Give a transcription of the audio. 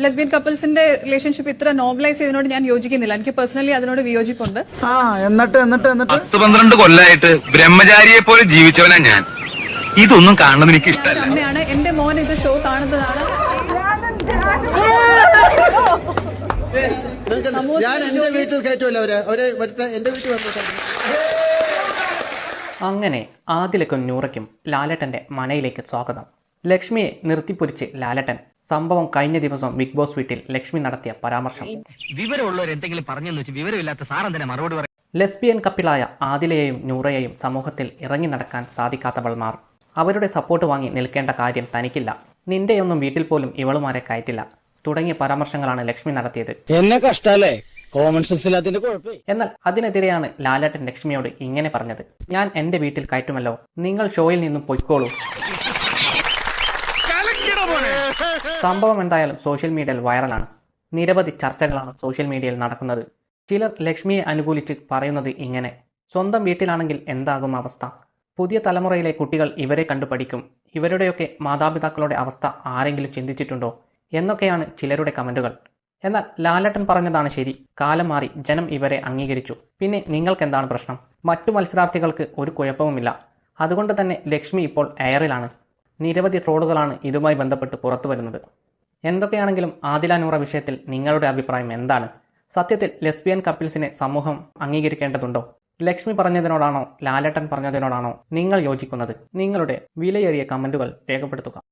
Lesbian കപ്പിൾസിന്റെ relationship ഇത്ര normalise ചെയ്തതിനോട് ഞാൻ യോജിക്കുന്നില്ല. എനിക്ക് പേഴ്സണലി അതിനോട് വിയോജിപ്പുണ്ട്. ആ എന്നിട്ട് എന്നിട്ട് എന്നിട്ട്? പത്ത് പന്ത്രണ്ട് കൊല്ലായിട്ട് ബ്രഹ്മചാരിയെ പോലെ ജീവിച്ചവനാ ഞാൻ. ഇതൊന്നും കാണുന്നത് എനിക്ക് ഞാൻ ഇഷ്ടമല്ല. അമ്മയാണ്. എന്റെ മോൻ ഇത് ഷോ കാണുന്നതാണ്. നിങ്ങൾക്ക് ഞാൻ എന്റെ വീട്ടിൽ കയറ്റുമല്ലോ അവർ. അവർ മറ്റേ എന്റെ വീട്ടിൽ വന്നു അങ്ങനെ ആദിലക്കും നൂറയ്ക്കും ലാലേട്ടന്റെ മനയിലേക്ക് സ്വാഗതം. ലക്ഷ്മിയെ നിർത്തിപ്പൊരിച്ച് ലാലട്ടൻ. സംഭവം കഴിഞ്ഞ ദിവസം ബിഗ് ബോസ് വീട്ടിൽ ലക്ഷ്മി നടത്തിയ പരാമർശം. വിവരമുള്ളവർ എന്തെങ്കിലും പറഞ്ഞെന്ന് വെച്ച് വിവരമില്ലാത്ത സാറെന്തിനാ മറുപടി പറയും ലെസ്ബിയൻ കപ്പിളായ ആദിലയെയും നൂറയെയും സമൂഹത്തിൽ ഇറങ്ങി നടക്കാൻ സാധിക്കാത്തവൾമാർ അവരുടെ സപ്പോർട്ട് വാങ്ങി നിൽക്കേണ്ട കാര്യം തനിക്കില്ല. നിന്റെയൊന്നും വീട്ടിൽ പോലും ഇവളുമാരെ കയറ്റില്ല. തുടങ്ങിയ പരാമർശങ്ങളാണ് ലക്ഷ്മി നടത്തിയത്. എന്നെ കഷ്ടല്ലേ കോമൺ സെൻസ് ഇല്ലാത്തിന്റെ കുഴപ്പേ. എന്നാൽ അതിനെതിരെയാണ് ലാലേട്ടൻ ലക്ഷ്മിയോട് ഇങ്ങനെ പറഞ്ഞത്. ഞാൻ എന്റെ വീട്ടിൽ കയറ്റുമല്ലോ. നിങ്ങൾ ഷോയിൽ നിന്നും പൊയ്ക്കോളൂ. സംഭവം എന്തായാലും സോഷ്യൽ മീഡിയയിൽ വൈറലാണ് നിരവധി ചർച്ചകളാണ് സോഷ്യൽ മീഡിയയിൽ നടക്കുന്നത്. ചിലർ ലക്ഷ്മിയെ അനുകൂലിച്ച് പറയുന്നത് ഇങ്ങനെ. സ്വന്തം വീട്ടിലാണെങ്കിൽ എന്താകും അവസ്ഥ? പുതിയ തലമുറയിലെ കുട്ടികൾ ഇവരെ കണ്ടു പഠിക്കും. ഇവരുടെയൊക്കെ മാതാപിതാക്കളുടെ അവസ്ഥ ആരെങ്കിലും ചിന്തിച്ചിട്ടുണ്ടോ? എന്നൊക്കെയാണ് ചിലരുടെ കമന്റുകൾ എന്നാൽ ലാലട്ടൻ പറഞ്ഞതാണ് ശരി. കാലം മാറി ജനം ഇവരെ അംഗീകരിച്ചു. പിന്നെ നിങ്ങൾക്ക് എന്താണ് പ്രശ്നം? മറ്റു മത്സരാർത്ഥികൾക്ക് ഒരു കുഴപ്പവുമില്ല. അതുകൊണ്ട് തന്നെ ലക്ഷ്മി ഇപ്പോൾ എയറിലാണ് നിരവധി ട്രോളുകളാണ് ഇതുമായി ബന്ധപ്പെട്ട് പുറത്തു വരുന്നത്. എന്തൊക്കെയാണെങ്കിലും ആദിലാനൂറ വിഷയത്തിൽ നിങ്ങളുടെ അഭിപ്രായം എന്താണ്? സത്യത്തിൽ ലെസ്ബിയൻ കപ്പിൾസിനെ സമൂഹം അംഗീകരിക്കേണ്ടതുണ്ടോ? ലക്ഷ്മി പറഞ്ഞതിനോടാണോ ലാലേട്ടൻ പറഞ്ഞതിനോടാണോ നിങ്ങൾ യോജിക്കുന്നത്? നിങ്ങളുടെ വിലയേറിയ കമന്റുകൾ രേഖപ്പെടുത്തുക.